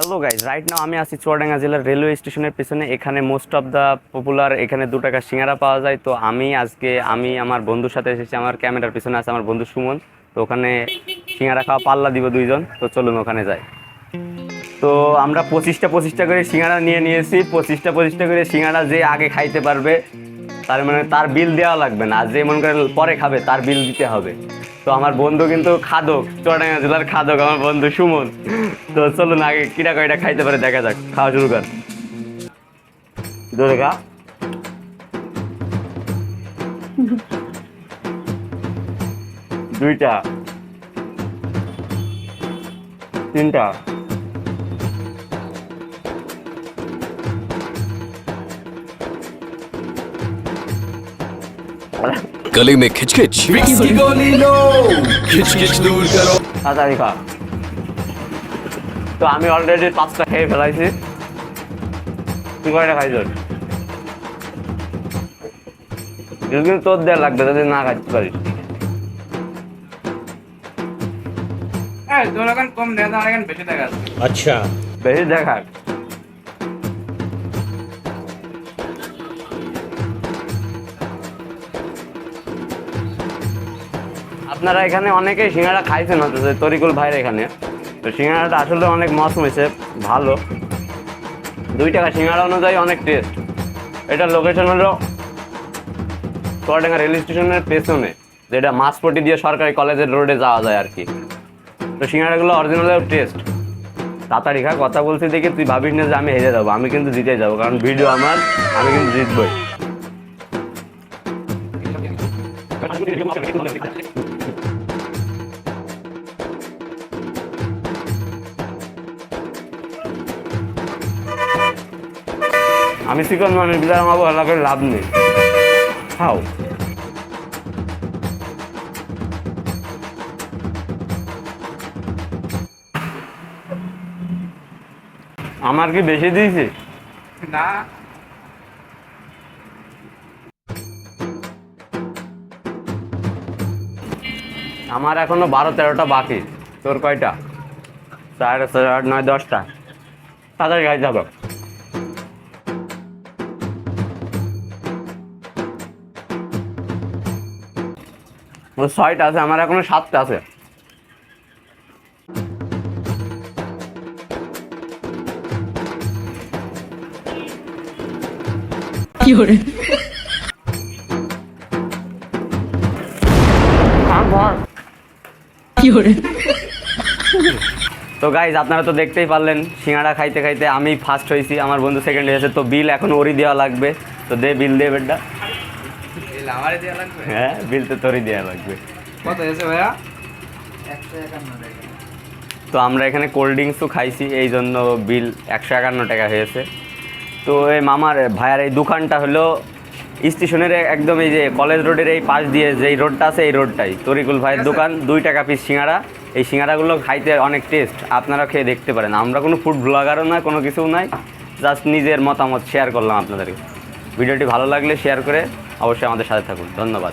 Hello guys right now আমি আছি চুয়াডাঙ্গা জেলার রেলওয়ে স্টেশনের পিছনে। এখানে মোস্ট অফ দ্য পপুলার এখানে দু টাকা সিঙ্গারা পাওয়া যায়। তো আমি আজকে, আমি আমার বন্ধুর সাথে এসেছি। আমার ক্যামেরার পিছনে আছে আমার বন্ধু সুমন। তো ওখানে সিঙ্গারা খাওয়া পাল্লা দিব দুইজন। তো চলুন ওখানে যাই। তো আমরা পঁচিশটা পঁচিশটা করে সিঙ্গারা নিয়ে নিয়েছি। পঁচিশটা পঁচিশটা করে সিঙ্গারা যে আগে খাইতে পারবে, তার মানে তার বিল দেওয়া লাগবে না। যে মনে করে পরে খাবে, তার বিল দিতে হবে। তো আমার বন্ধু কিন্তু খাদক, চুয়াডাঙ্গা জেলার খাদক, আমার বন্ধু সুমন। তো চলুন আগে কিরা কয়টা খাইতে পারে দেখা যাক, খাওয়া শুরু কর। খা। দুইটা। তিনটা। गले में खिचखिच विक्स की गोली लो खिच खिच दूर करो তাড়াতাড়ি খা তো আমি অলরেডি পাঁচটা খেয়ে ফেলাইছি তুই কয়টা খাইছ যদি তোর দেওয়া লাগবে যদি না খাইতে পারিস হ্যাঁ তোর এখন কম দেখা আমার এখন বেশি দেখা যাচ্ছে अच्छा বেশি দেখার আপনারা এখানে অনেকেই সিঙ্গারা খাইছেন যে তরিকুল ভাইয়ের এখানে। তো সিঙ্গারাটা আসলে অনেক মৌসুম হয়েছে, ভালো। দুই টাকা সিঙ্গারা অনুযায়ী অনেক টেস্ট এটা লোকেশন হলো চুয়াডাঙ্গা রেল স্টেশনের পেছনে, যেটা মাছপটি দিয়ে সরকারি কলেজের রোডে যাওয়া যায় আর কি। তো সিঙ্গারাগুলো অরিজিনাল টেস্ট তাড়াতাড়ি খা, কথা বলছি দেখে তুই ভাবিস না যে আমি হেরে যাব, আমি কিন্তু জিতে যাব, কারণ ভিডিও আমার, আমি কিন্তু জিতবই। আমি চিকন মানুষ বিদায় আমাকে হেলা করে লাভ নেই। খাও। আমার কি বেশি দিয়েছে? না। আমার এখনও বারো তেরোটা বাকি। তোর কয়টা? চার আট নয় দশটা। তাড়াতাড়ি খাইতে হবে। ছয়টা আছে আমার এখনও সাতটা আছে। ধর। তো গাইজ আপনারা তো দেখতেই পারলেন সিঙ্গাড়া খাইতে খাইতে আমি ফার্স্ট হয়েছি আমার বন্ধু সেকেন্ড হয়েছে তো বিল এখন ওরই দেওয়া লাগবে। তো দে বিল দে বেডটা দেওয়া লাগবে? হ্যাঁ বিল তো তোরই দেওয়া লাগবে। কত হয়েছে ভাইয়া? তো আমরা এখানে কোল্ড ড্রিঙ্কসও খাইছি এই জন্য বিল একশো একান্ন টাকা হয়েছে। তো এই মামার ভাইয়ার এই দোকানটা হলো স্টেশনের একদম এই যে কলেজ রোডের এই পাশ দিয়ে যেই রোডটা আছে এই রোডটাই। তরিকুল ভাইয়ের দোকান দুই টাকা পিস সিঙ্গারা। এই সিঙ্গারাগুলো খাইতে অনেক টেস্ট আপনারা খেয়ে দেখতে পারেন। আমরা কোনো ফুড ব্লগারও না কোনো কিছু নাই। জাস্ট নিজের মতামত শেয়ার করলাম আপনাদেরকে। ভিডিওটি ভালো লাগলে শেয়ার করে অবশ্যই আমাদের সাথে থাকুন। ধন্যবাদ।